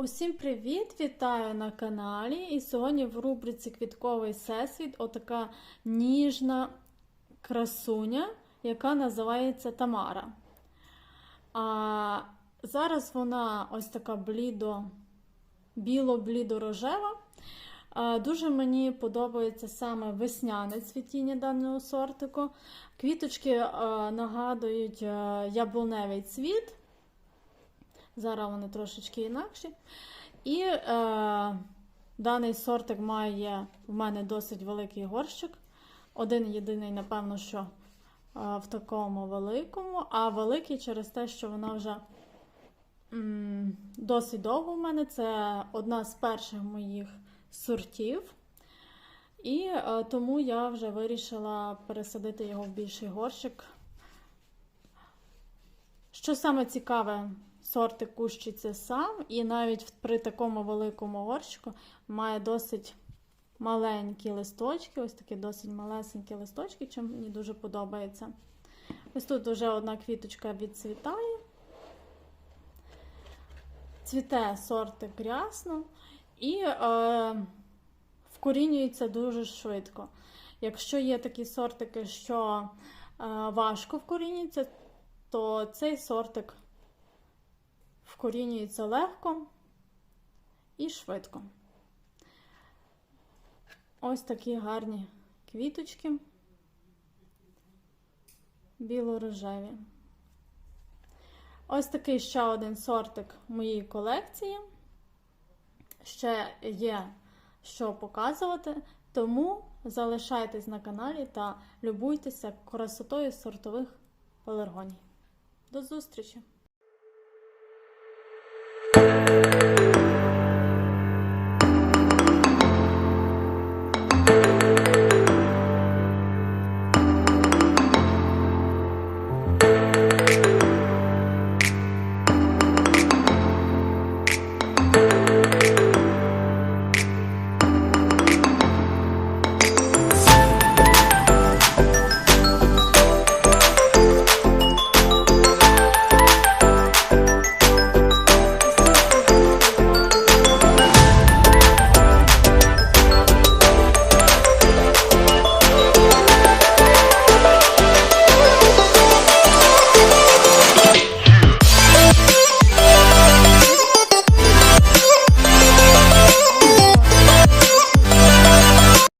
Усім привіт! Вітаю на каналі. І сьогодні в рубриці Квітковий всесвіт отака ніжна красуня, яка називається Тамара. А зараз вона ось така блідо, біло-блідо-рожева. Дуже мені подобається саме весняне цвітіння даного сортику. Квіточки нагадують яблуневий цвіт. Зараз вони трошечки інакші. І е, даний сортик має в мене досить великий горщик. Один єдиний, напевно, що е, в такому великому, а великий через те, що вона вже м, досить довго в мене. Це одна з перших моїх сортів. І е, тому я вже вирішила пересадити його в більший горщик. Що саме цікаве, сорти кущиться сам, і навіть при такому великому горщику має досить маленькі листочки, ось такі досить малесенькі листочки, чим мені дуже подобається. Ось тут вже одна квіточка відцвітає. Цвіте сорти грясно і е, вкорінюється дуже швидко. Якщо є такі сортики, що е, важко вкорінюються, то цей сортик вкорінюється легко і швидко. Ось такі гарні квіточки, біло-рожеві. Ось такий ще один сортик моєї колекції. Ще є що показувати, тому залишайтесь на каналі та любуйтеся красотою сортових пеларгоній. До зустрічі!